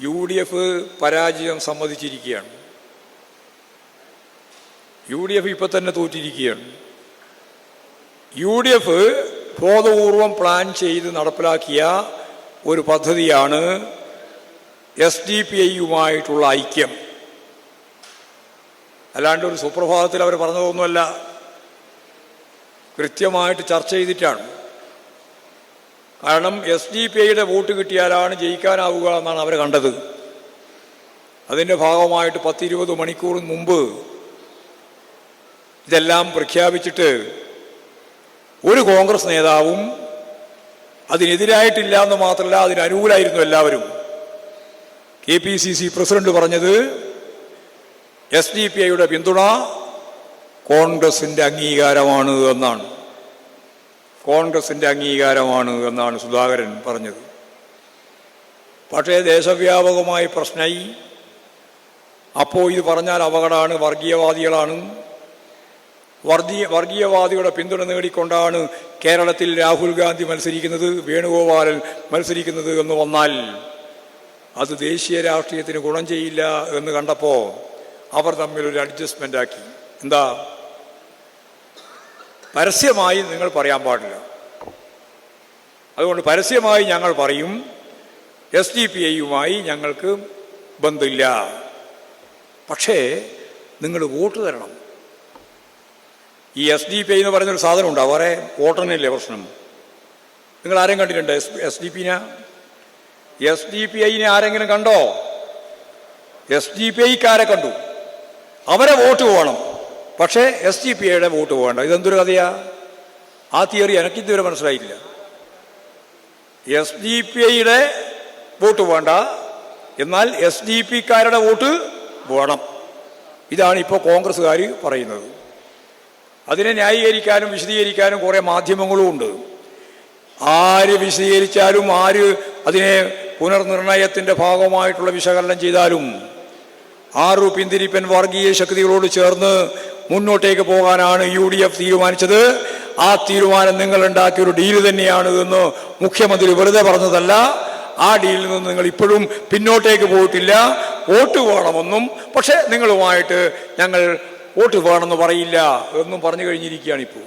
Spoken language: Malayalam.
യു ഡി എഫ് പരാജയം സമ്മതിച്ചിരിക്കുകയാണ്. യു ഡി എഫ് ഇപ്പൊ തന്നെ തോറ്റിരിക്കുകയാണ്. യു ഡി എഫ് ബോധപൂർവം പ്ലാൻ ചെയ്ത് നടപ്പിലാക്കിയ ഒരു പദ്ധതിയാണ് എസ് ഡി പി ഐയുമായിട്ടുള്ള ഐക്യം. അല്ലാണ്ട് ഒരു സുപ്രഭാതത്തിൽ അവർ പറഞ്ഞതൊന്നുമല്ല. കൃത്യമായിട്ട് ചർച്ച ചെയ്തിട്ടാണ്. കാരണം എസ് ഡി പി ഐയുടെ വോട്ട് കിട്ടിയാലാണ് ജയിക്കാനാവുക എന്നാണ് അവർ കണ്ടത്. അതിന്റെ ഭാഗമായിട്ട് പത്തിരുപത് മണിക്കൂർ മുമ്പ് ഇതെല്ലാം പ്രഖ്യാപിച്ചിട്ട് ഒരു കോൺഗ്രസ് നേതാവും അതിനെതിരായിട്ടില്ല എന്ന് മാത്രമല്ല അതിനനുകൂലായിരുന്നു എല്ലാവരും. K P C C president പറഞ്ഞത് എസ് ഡി പി ഐയുടെ പിന്തുണ കോൺഗ്രസിന്റെ അംഗീകാരമാണ് എന്നാണ്. കോൺഗ്രസിന്റെ അംഗീകാരമാണ് എന്നാണ് സുധാകരൻ പറഞ്ഞത്. പക്ഷേ ദേശവ്യാപകമായി പ്രശ്നമായി. അപ്പോൾ ഇത് പറഞ്ഞാൽ അപകടമാണ് വർഗീയവാദികളാണ്. വർഗീയ വർഗീയവാദികളുടെ പിന്തുണ നേടിക്കൊണ്ടാണ് കേരളത്തിൽ രാഹുൽ ഗാന്ധി മത്സരിക്കുന്നത് വേണുഗോപാലൻ മത്സരിക്കുന്നത് എന്ന് വന്നാൽ അത് ദേശീയ രാഷ്ട്രീയത്തിന് ഗുണം ചെയ്യില്ല എന്ന് കണ്ടപ്പോൾ അവർ തമ്മിൽ ഒരു അഡ്ജസ്റ്റ്മെന്റ് ആക്കി. എന്താ? പരസ്യമായി നിങ്ങൾ പറയാൻ പാടില്ല. അതുകൊണ്ട് പരസ്യമായി ഞങ്ങൾ പറയും എസ് ഡി പി ഐയുമായി ഞങ്ങൾക്ക് ബന്ധമില്ല. പക്ഷേ നിങ്ങൾ വോട്ട് തരണം. ഈ എസ് ഡി പി ഐ എന്ന് പറയുന്നൊരു സാധനം ഉണ്ട്? അവരെ വോട്ടറിനല്ലേ പ്രശ്നം? നിങ്ങൾ ആരെയും കണ്ടിട്ടുണ്ട്? എസ് എസ് ഡി പിനെ എസ് ഡി പി ഐനെ ആരെങ്കിലും കണ്ടോ? എസ് ഡി പി ഐക്കാരെ കണ്ടു. അവരെ വോട്ട് വേണം പക്ഷേ എസ് ഡി പി ഐയുടെ വോട്ട് പോകേണ്ട. ഇതെന്തൊരു കഥയാ? ആ തിയറി എനിക്ക് ഇതുവരെ മനസ്സിലായില്ല എസ് ഡി പി ഐയുടെ വോട്ട് വേണ്ട എന്നാൽ എസ് ഡി പിക്കാരുടെ വോട്ട് വേണം. ഇതാണ് ഇപ്പോൾ കോൺഗ്രസ്സുകാർ പറയുന്നത്. അതിനെ ന്യായീകരിക്കാനും വിശദീകരിക്കാനും കുറേ മാധ്യമങ്ങളും ഉണ്ട്. ആര് വിശദീകരിച്ചാലും ആര് അതിനെ പുനർനിർണയത്തിന്റെ ഭാഗമായിട്ടുള്ള വിശകലനം ചെയ്താലും ആറു പിന്തിരിപ്പൻ വർഗീയ ശക്തികളോട് ചേർന്ന് മുന്നോട്ടേക്ക് പോകാനാണ് യു ഡി എഫ് തീരുമാനിച്ചത്. ആ തീരുമാനം നിങ്ങൾ ഉണ്ടാക്കിയ ഒരു ഡീൽ തന്നെയാണ് എന്ന് മുഖ്യമന്ത്രി വെറുതെ പറഞ്ഞതല്ല. ആ ഡീലിൽ നിന്ന് നിങ്ങൾ ഇപ്പോഴും പിന്നോട്ടേക്ക് പോയിട്ടില്ല. വോട്ട് വേണമെന്നും പക്ഷേ നിങ്ങളുമായിട്ട് ഞങ്ങൾ വോട്ട് വേണമെന്ന് പറയില്ല എന്നും പറഞ്ഞു കഴിഞ്ഞിരിക്കുകയാണ് ഇപ്പോൾ.